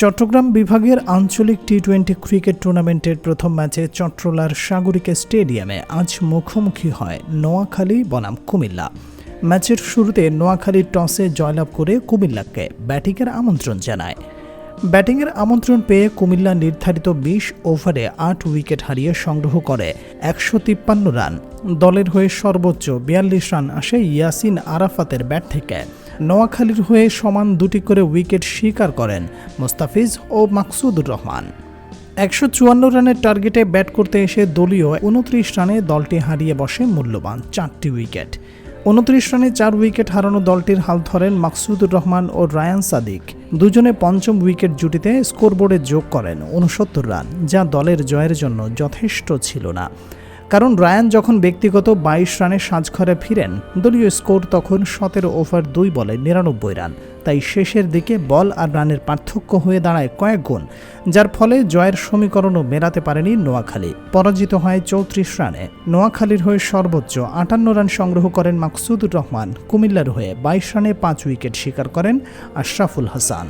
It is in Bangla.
চট্টগ্রাম বিভাগের আঞ্চলিক টি টোয়েন্টি ক্রিকেট টুর্নামেন্টের প্রথম ম্যাচে চট্টলার সাগরিকা স্টেডিয়ামে আজ মুখোমুখি হয় নোয়াখালী, বনাম কুমিল্লা। ম্যাচের শুরুতে নোয়াখালী টসে জয়লাভ করে কুমিল্লাকে ব্যাটিংয়ের আমন্ত্রণ জানায়। ব্যাটিংয়ের আমন্ত্রণ পেয়ে কুমিল্লা নির্ধারিত বিশ ওভারে আট উইকেট হারিয়ে সংগ্রহ করে একশো তিপ্পান্ন রান। দলের হয়ে সর্বোচ্চ বিয়াল্লিশ রান আসে ইয়াসিন আরাফাতের ব্যাট থেকে। নোয়াখালীর হয়ে সমান দুটি করে উইকেট স্বীকার করেন মোস্তাফিজ ও মাকসুদুর রহমান। একশো চুয়ান্ন রানের টার্গেটে ব্যাট করতে এসে দলীয় উনত্রিশ রানে দলটি হারিয়ে বসে মূল্যবান চারটি উইকেট। উনত্রিশ রানে চার উইকেট হারানো দলটির হাল ধরেন মাকসুদুর রহমান ও রায়ান সাদিক। দুজনে পঞ্চম উইকেট জুটিতে স্কোরবোর্ডে যোগ করেন উনসত্তর রান, যা দলের জয়ের জন্য যথেষ্ট ছিল না। কারণ রায়ান যখন ব্যক্তিগত বাইশ রানে সাজঘরে ফিরেন, দলীয় স্কোর তখন সতেরো ওভার দুই বলে নিরানব্বই রান। তাই শেষের দিকে বল আর রানের পার্থক্য হয়ে দাঁড়ায় কয়েক গুণ, যার ফলে জয়ের সমীকরণও মেলাতে পারেনি নোয়াখালী। পরাজিত হয় চৌত্রিশ রানে। নোয়াখালীর হয়ে সর্বোচ্চ আটান্ন রান সংগ্রহ করেন মাকসুদুর রহমান। কুমিল্লার হয়ে বাইশ রানে পাঁচ উইকেট শিকার করেন আশরাফুল হাসান।